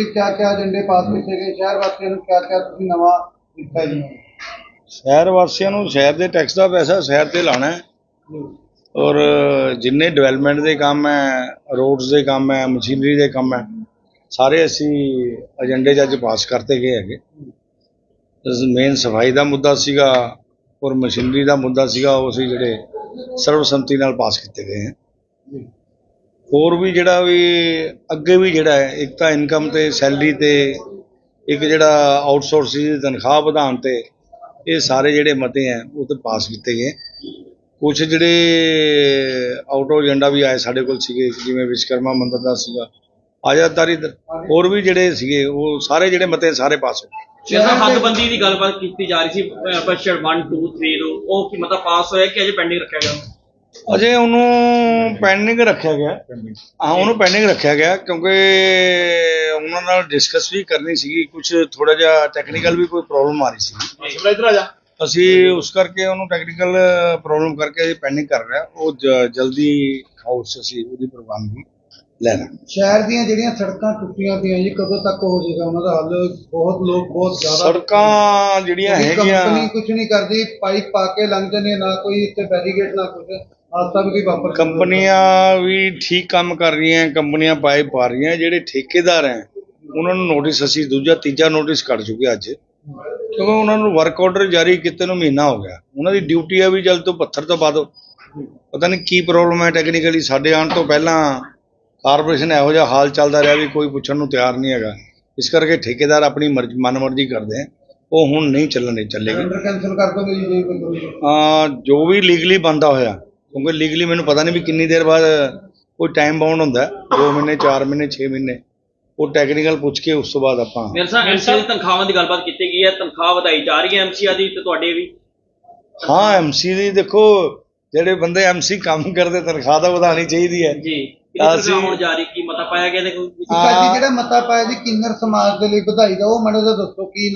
ਵਿੱਚ ਕਿਆ ਕਿਆ ਏਜੰਡੇ ਪਾਸ ਕੀਤੇ ਗਏ ਸ਼ਹਿਰ ਵਾਸੀਆਂ ਨੂੰ ਕਿਆ ਕਿਆ ਤੁਸੀਂ ਨਵਾਂ ਦਿੱਤਾ ਜੀ? ਸ਼ਹਿਰ ਵਾਸੀਆਂ ਨੂੰ ਸ਼ਹਿਰ ਦੇ ਟੈਕਸ ਦਾ ਪੈਸਾ ਸ਼ਹਿਰ ਤੇ ਲਾਉਣਾ ਹੈ। ਔਰ ਜਿੰਨੇ ਡਿਵੈਲਪਮੈਂਟ ਦੇ ਕੰਮ ਹੈ ਰੋਡਸ ਦੇ ਕੰਮ ਹੈ ਮਸ਼ੀਨਰੀ ਦੇ ਕੰਮ ਹੈ ਸਾਰੇ ਅਸੀਂ ਏਜੰਡੇ 'ਚ ਅੱਜ ਪਾਸ ਕਰਤੇ ਗਏ ਹੈਗੇ। ਮੇਨ ਸਫ਼ਾਈ ਦਾ ਮੁੱਦਾ ਸੀਗਾ ਔਰ ਮਸ਼ੀਨਰੀ ਦਾ ਮੁੱਦਾ ਸੀਗਾ ਉਹ ਅਸੀਂ ਜਿਹੜੇ ਸਰਵਸੰਮਤੀ ਨਾਲ ਪਾਸ ਕੀਤੇ ਗਏ ਹੈ। ਹੋਰ ਵੀ ਜਿਹੜਾ ਵੀ ਅੱਗੇ ਵੀ ਜਿਹੜਾ ਹੈ, ਇੱਕ ਤਾਂ ਇਨਕਮ ਤੇ ਸੈਲਰੀ ਤੇ, ਇੱਕ ਜਿਹੜਾ ਆਊਟਸੋਰਸਿੰਗ ਦੀ ਤਨਖਾਹ ਵਧਾਉਣ ਤੇ ਇਹ ਸਾਰੇ ਜਿਹੜੇ ਮਤੇ ਹੈ, ਉਹ ਤੇ ਪਾਸ ਕੀਤੇ ਗਏ ਕੁਝ ਜਿਹੜੇ ਆਊਟ ਆਊਟੋ ਏਜੰਡਾ ਵੀ ਆਏ ਸਾਡੇ ਕੋਲ ਸੀਗੇ, ਜਿਵੇਂ ਵਿਸ਼ਕਰਮਾ ਮੰਦਿਰ ਦਾ ਸੀਗਾ ਆਜ਼ਾਦਾਰੀ ਹੋਰ ਵੀ ਜਿਹੜੇ ਸੀਗੇ, ਉਹ ਸਾਰੇ ਜਿਹੜੇ ਮਤੇ ਸਾਰੇ ਪਾਸ ਹੋਏ ਗਏ। ਹੱਦਬੰਦੀ ਦੀ ਗੱਲਬਾਤ ਕੀਤੀ ਜਾ ਰਹੀ ਸੀ ਪਰਚਰ 1 2 3 ਨੂੰ ਉਹ ਕੀ ਮਤਲਬ ਪਾਸ ਹੋਇਆ ਕਿ ਅਜੇ ਪੈਂਡਿੰਗ ਰੱਖਿਆ ਗਿਆ? ਅਜੇ ਉਹਨੂੰ ਪੈਂਡਿੰਗ ਰੱਖਿਆ ਗਿਆ। ਹਾਂ ਉਹਨੂੰ ਪੈਂਡਿੰਗ ਰੱਖਿਆ ਗਿਆ ਕਿਉਂਕਿ ਉਹਨਾਂ ਨਾਲ ਡਿਸਕਸ ਵੀ ਕਰਨੀ ਸੀਗੀ ਕੁਝ ਥੋੜਾ ਜਿਹਾ ਟੈਕਨੀਕਲ ਵੀ ਕੋਈ ਪ੍ਰੋਬਲਮ ਆ ਰਹੀ ਸੀ ਸ਼ਿਮਲਾ ਇਧਰ ਆ ਜਾ। ਅਸੀਂ ਉਸ ਕਰਕੇ ਉਹਨੂੰ ਟੈਕਨੀਕਲ ਪ੍ਰੋਬਲਮ ਕਰਕੇ ਅਸੀਂ ਪੈਂਡਿੰਗ ਕਰ ਰਿਹਾ ਉਹ ਜਲਦੀ ਹਾਊਸ ਅਸੀਂ ਉਹਦੀ ਪ੍ਰਵਾਨਗੀ ਲੈ ਸ਼ਹਿਰ ਦੀਆਂ ਜਿਹੜੀਆਂ ਸੜਕਾਂ ਟੁੱਟੀਆਂ ਪਈਆਂ ਜੀ ਕਦੋਂ ਤੱਕ ਹੋ ਜਾਏਗਾ ਉਹਨਾਂ ਦਾ ਹੱਲ? ਬਹੁਤ ਲੋਕ ਬਹੁਤ ਜ਼ਿਆਦਾ ਸੜਕਾਂ ਜਿਹੜੀਆਂ ਹੈਗੀਆਂ ਕੰਪਨੀ ਕੁਝ ਨਹੀਂ ਕਰਦੀ ਪਾਈਪ ਪਾ ਕੇ ਲੰਘ ਜਾਂਦੀ ਹੈ ਨਾ ਕੋਈ ਇੱਥੇ ਬੈਰੀਗੇਡ ਨਾ ਕੁਝ ਵੀ ਵਾਪਰ। ਕੰਪਨੀਆਂ ਵੀ ਠੀਕ ਕੰਮ ਕਰ ਰਹੀਆਂ ਕੰਪਨੀਆਂ ਪਾਈਪ ਪਾ ਰਹੀਆਂ ਜਿਹੜੇ ਠੇਕੇਦਾਰ ਹੈ ਉਹਨਾਂ ਨੂੰ ਨੋਟਿਸ ਅਸੀਂ ਦੂਜਾ ਤੀਜਾ ਨੋਟਿਸ ਕੱਢ ਚੁੱਕੇ ਅੱਜ ਕਿਉਂਕਿ ਉਹਨਾਂ ਨੂੰ ਵਰਕ ਆਰਡਰ ਜਾਰੀ ਕੀਤੇ ਨੂੰ ਮਹੀਨਾ ਹੋ ਗਿਆ ਉਹਨਾਂ ਦੀ ਡਿਊਟੀ ਹੈ ਵੀ ਜਲਦ ਤੋਂ ਪੱਥਰ ਤੋਂ ਬਾਅਦ ਪਤਾ ਨਹੀਂ ਕੀ ਪ੍ਰੋਬਲਮ ਹੈ ਟੈਕਨੀਕਲੀ ਸਾਡੇ ਆਉਣ ਤੋਂ ਪਹਿਲਾਂ ਕਾਰਪੋਰੇਸ਼ਨ ਇਹੋ ਜਿਹਾ ਹਾਲ ਚੱਲਦਾ ਰਿਹਾ ਵੀ ਕੋਈ ਪੁੱਛਣ ਨੂੰ ਤਿਆਰ ਨਹੀਂ ਹੈਗਾ ਇਸ ਕਰਕੇ ਠੇਕੇਦਾਰ ਆਪਣੀ ਮਰਜ਼ੀ ਮਨਮਰਜ਼ੀ ਕਰਦੇ ਆ ਉਹ ਹੁਣ ਨਹੀਂ ਚੱਲਣੇ ਚੱਲੇਗੀ ਕੈਨਸਲ ਕਰ ਦੋਗੇ। ਆ ਜੋ ਵੀ ਲੀਗਲੀ ਬੰਦਾ ਹੋਇਆ ਕਿਉਂਕਿ ਲੀਗਲੀ ਮੈਨੂੰ ਪਤਾ ਨਹੀਂ ਵੀ ਕਿੰਨੀ ਦੇਰ ਬਾਅਦ ਕੋਈ ਟਾਈਮ ਬਾਉਂਡ ਹੁੰਦਾ 2 ਮਹੀਨੇ 4 ਮਹੀਨੇ 6 ਮਹੀਨੇ। ਉਹ ਟੈਕਨੀਕਲ ਪੁੱਛ ਕੇ ਉਸ ਤੋਂ ਬਾਅਦ ਆਪਾਂ ਮੇਰੇ ਸਾਹ ਐਮਸੀ ਦੀ ਤਨਖਾਹਾਂ ਦੀ ਗੱਲਬਾਤ ਕੀਤੀ ਗਈ ਹੈ। ਤਨਖਾਹ ਵਧਾਈ ਜਾ ਰਹੀ ਹੈ ਐਮਸੀਆ ਦੀ ਤੇ ਤੁਹਾਡੇ ਵੀ। ਹਾਂ ਐਮਸੀ ਦੀ ਦੇਖੋ ਜਿਹੜੇ ਬੰਦੇ ਐਮਸੀ ਕੰਮ ਕਰਦੇ ਤਨਖਾਹ ਤਾਂ ਵਧਾਣੀ ਚਾਹੀਦੀ ਹੈ। ਜੀ। ਅਸੀਂ- ਹੋਣ ਜਾ ਰਹੀ? ਕੀ ਮਤਾ ਪਾਇਆ ਗਿਆ ਅੱਜ ਜਿਹੜਾ ਮਤਾ ਪਾਇਆ ਜੀ ਕਿੰਨਰ ਸਮਾਜ ਦੇ ਲਈ ਵਧਾਈ ਦਾ ਉਹ ਮੈਨੂੰ ਤਾਂ ਦੱਸੋ ਕੀ